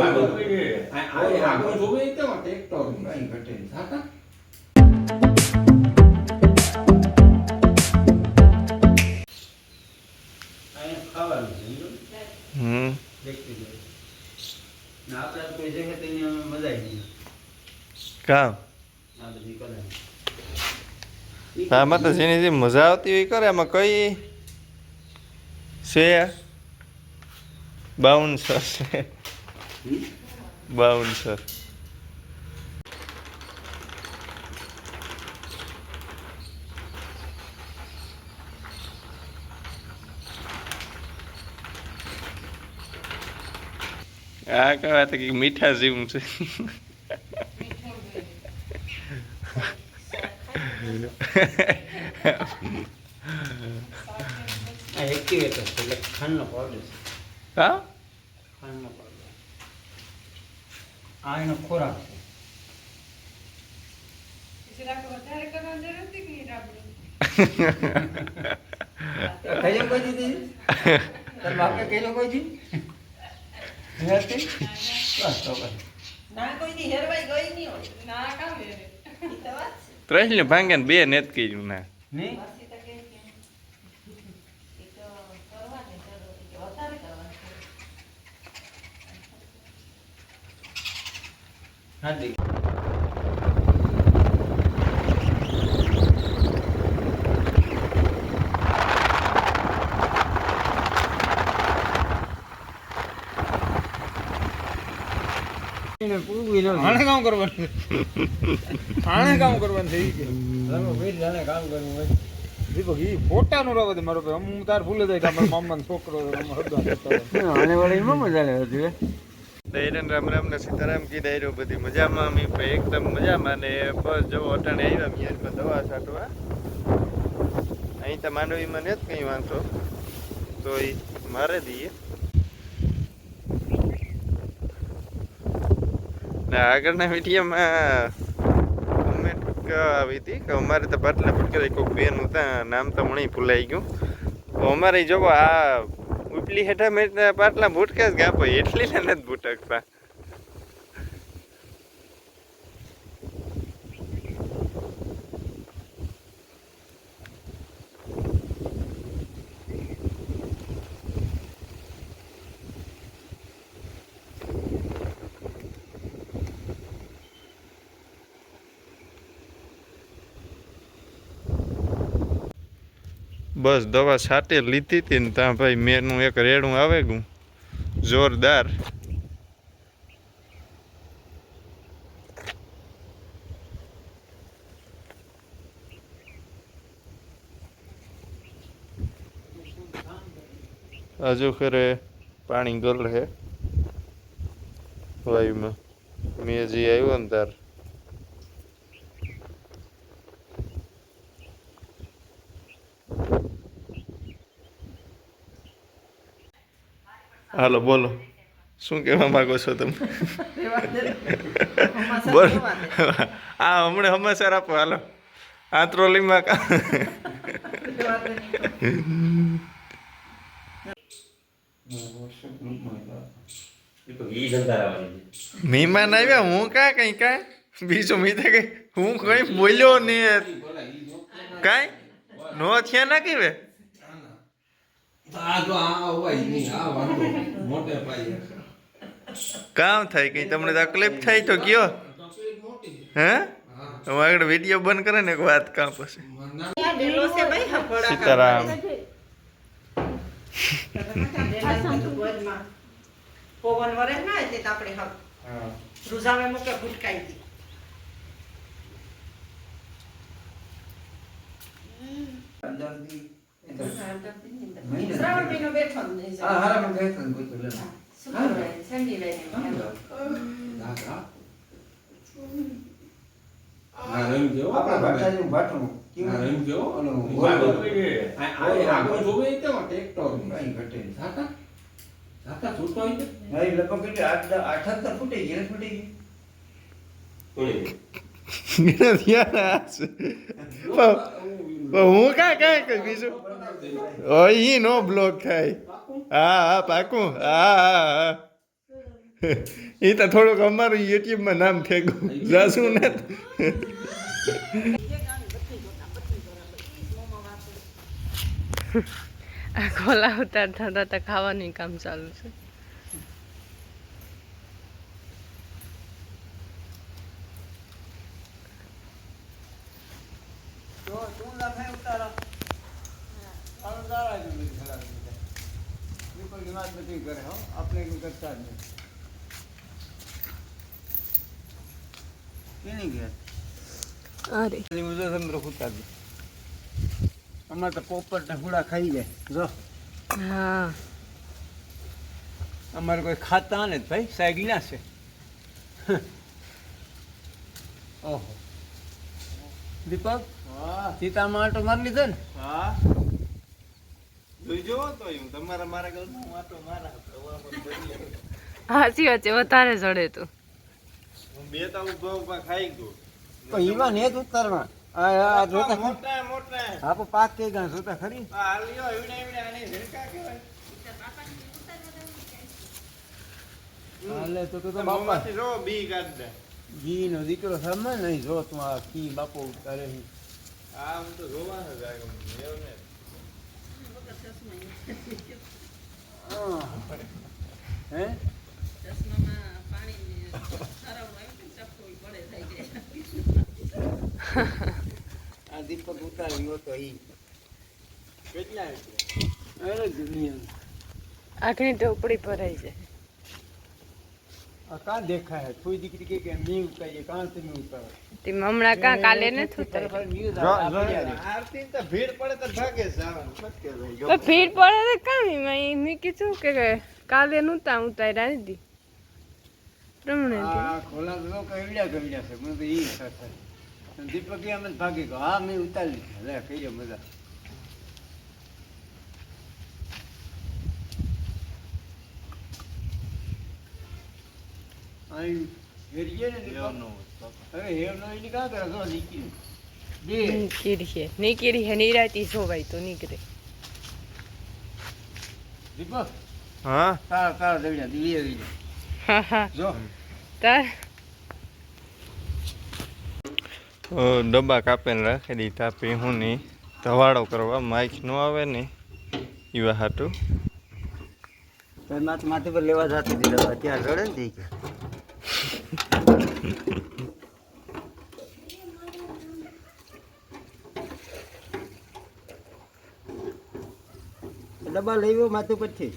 આગળ જોવે તો ઘટે. થાતા? હમ. કામ. આમાં તો જેની જે મજા આવતી હોય કરે આમાં કઈ છે બાઉન્સર છે હમ? બાઉન્સર આ કહેવાય તો કે મીઠા જેવું છે આ એક્ટિવેટર છે એટલે ખાંડનો પાવડર છે હા ખાંડનો પાવડર આ એનો ખોરાક છે કઈ કોઈ દીધી તાર બાપે કઈ કોઈ દી નથી બસ તો બસ ના કોઈની હેરવાઈ ગઈ નહીં હોય ના કામ હેરે ઈ તો વાત છે ત્રણ ભાંગે બે નેત કર્યું ના નહીં પાછી તો કે કે ઈ તો કરવાની જરૂર ઈ કે વધારે કરવાની હાર્દિક. આને કામ કરવાનું આને કામ કરવાનું થઈ ગયું દીપક ઈ ફોટા નું રવા દે મારો ભાઈ. હું તાર ભૂલે જાય કે અમારા મામાનો છોકરો આને વાળી મજા દૈરન રામ રામ ને સીતારામ કી દાયરો બધી મજામાં. અમે એકદમ મજામાં. ને બસ જો અટાણે આવ્યા મિયાનમાં દવા છાંટવા. અહીં તો માંડવીમાં ને જ કંઈ વાંધો. તો એ મારે દઈએ. ને આગળના વિડીયોમાં કોમેન્ટ આવી હતી કે અમારે તો પાટલા પટકે કોઈક બેન હતા, નામ તો મને ભૂલાઈ ગયું. તો અમારે જોવો આ ઉપલી હેઠા મેં પાટલા ભૂટકે જ કાપો એટલી ને નથી ભૂટકતા. બસ દવા સાટે લીધી હતી ને ત્યાં ભાઈ મેનું એક રેડું આવે ગયું. જોરદાર. હજુ ખરે પાણી ગલ હે. વાયુમાં. મેં જે આવ્યો ને તાર. હાલો, બોલો. શું કહેવા માગો છો તમે? બોલ. આ હમણાં સમાચાર આપો, હાલો. આ ટ્રોલીમાં મહેમાન આવ્યા? હું કાં કઈ, કાંઈ? બીજું મેં કઈ હું કઈ બોલ્યો ને કાંઈ? નો થયા ના કેવે આ જો આ હોય નહીં આ વાંધો મોટે પાયે. કામ થાય કઈ તમને તકલીફ થાય તો કયો. હે? હું આગળ વીડિયો બંધ કરે ને એક વાત કા પછી. સીતારામ. પવન વરે ના એટલે આપણે હક રૂઝાવે મૂકે ભૂટકાઈ દી. શ્રાવણ મહિનો બેઠો હારા કોઈ લે શુક્રવારે, હા હા કાંઈ કઈ બીજું ઓ ઈ નો બ્લોક થાય. હા હા પાકું. હા હા એ તો થોડુંક અમારું યુટ્યુબમાં નામ ફેંકું જાશું ને. આ ખોલા ઉતારતા તો ખાવાનું કામ ચાલુ છે. તો તું લખાય ઉતારો. ખરાબ થઈ વાત નથી કરે હો. આપણે કંઈ કરતા જ નહીં કેની ઘેર? અરે. ઉતારજો અમારે તો પોપટ ને હુડા ખાઈ જાય. જો. હા. અમારે કોઈ ખાતા ને ભાઈ સાગીના છે. ઓહો. દીપક સીતામાં આટો મારી લીધો ને? હા જોઈજો તો હું તમારા મારા ઘરમાં વાતો મારા સાચી વાત છે વધારે ચડે તું. હું બે તા ઊભા ઊભા ખાઈ ગયો. તો ઈમાં ને જ ઉતારવા. આ આ જોતા? મોટા મોટા. હા પણ પાક કે ગાં જોતા ખરી? આ હાલ્યો એવડે એવડે આની ઝીણકા કહેવાય. હાલે તો તો તો તો બાપા. જો બી કાઢ દે. જી નો દીકરો સમજ નહીં જો તું આ કી બાપો ઉતારે. આ હું તો જોવા જાય એવું ને હા. હે આ દીપક ઉતાર્યો તો ઈ કેટલા અરે દુનિયા આખની ટોપડી ભરાઈ છે આ દેખાય? કોઈ દીકરી કે કે મી ઉતારીએ કાં તમે ઉતારો? તે હમણાં કાં કાલે ઉતારી આરતી તો ભીડ પડે તો ભાગે જવાનું. શક્ય નહીં તો ભીડ પડે તો કામ એમાં મેં કીધું કે કાલે નહોતા ઉતાર્યા નથી પ્રમાણે આ ખોલા તો કઈડ્યા કઈડ્યા છે. મને તો ઈ ઈચ્છા થાય. દીપક કે અમે ભાગી ગયો હા મેં ઉતારી લીધા લે કહીએ મજા અહીં હેરીએ ને દીપક અરે હેર નો એની કાં કરે જો નીકળી બે નીકળી છે નીકળી છે નિરાતી જોવાય તો નીકળે દીપક હા તારા તારા દવડ્યા દિવ્ય દિવ્ય હા હા જો તાર તો ડબ્બા કાપીને રાખી દીધા પીહુની ધવાડો કરવા માઇક ન આવે ને એવા હાટું. માથે પર લેવા જતી હતી ત્યાં રડે ને ડબ્બા લેવો માથે પરથી